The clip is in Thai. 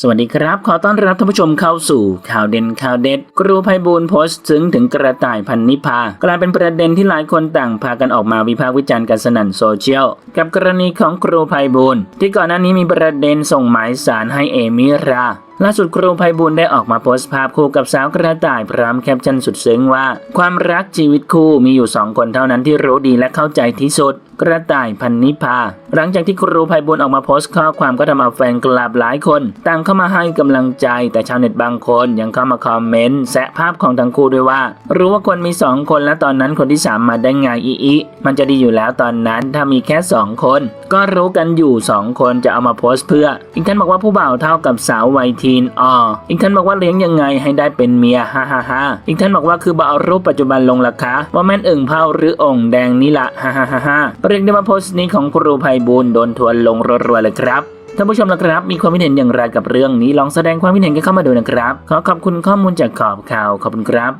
สวัสดีครับ ขอต้อนรับท่านผู้ชมเข้าสู่ข่าวเด่นข่าวเด็ด ครูภัยบูลโพสต์ถึงถึงกระต่ายพันนิพากลายเป็นประเด็นที่หลายคนต่างพากันออกมาวิพากษ์วิจารณ์กันสนั่นโซเชียล กับกรณีของครูภัยบูลที่ก่อนหน้านี้มีประเด็นส่งหมายสารให้เอมิราล่าสุดครูภัยบุญได้ออกมาโพสต์ภาพคู่กับสาวกระต่ายพร้อมแคปชั่นสุดซึ้งว่า ความรักชีวิตคู่มีอยู่สองคนเท่านั้นที่รู้ดีและเข้าใจที่สุด กระต่ายพันนิพา หลังจากที่ครูภัยบุญออกมาโพสต์ข้อความก็ทำเอาแฟนกลับหลายคน ต่างเข้ามาให้กำลังใจ แต่ชาวเน็ตบางคนยังเข้ามาคอมเมนต์แซะภาพของทั้งคู่ด้วยว่า รู้ว่าคนมีสองคนและตอนนั้นคนที่สามมาได้ไงอีอีมันจะดีอยู่แล้วตอนนั้นถ้ามีแค่สองคน ก็รู้กันอยู่สองคนจะเอามาโพสต์เพื่อ อีกท่านบอกว่าผู้บ่าวเท่ากับสาววัยทีนออีกท่านบอกว่าเลี้ยงยังไงให้ได้เป็นเมียฮ่าฮ่าฮ่าอีกท่านบอกว่าคือบ่ารูปปัจจุบันลงราคาว่าแม่นอึ่งเผาหรือองค์แดงนี่ละฮ่าฮ่าฮ่าฮ่าเรียกได้ว่าโพสต์นี้ของครูภัยบูลย์โดนทวนลงรัวๆเลยครับท่านผู้ชมละครับ มีความคิดเห็นอย่างไรกับเรื่องนี้ลองแสดงความคิดเห็นกันเข้ามาดูนะครับ ขอขอบคุณข้อมูลจากขอบข่าวขอบคุณครับ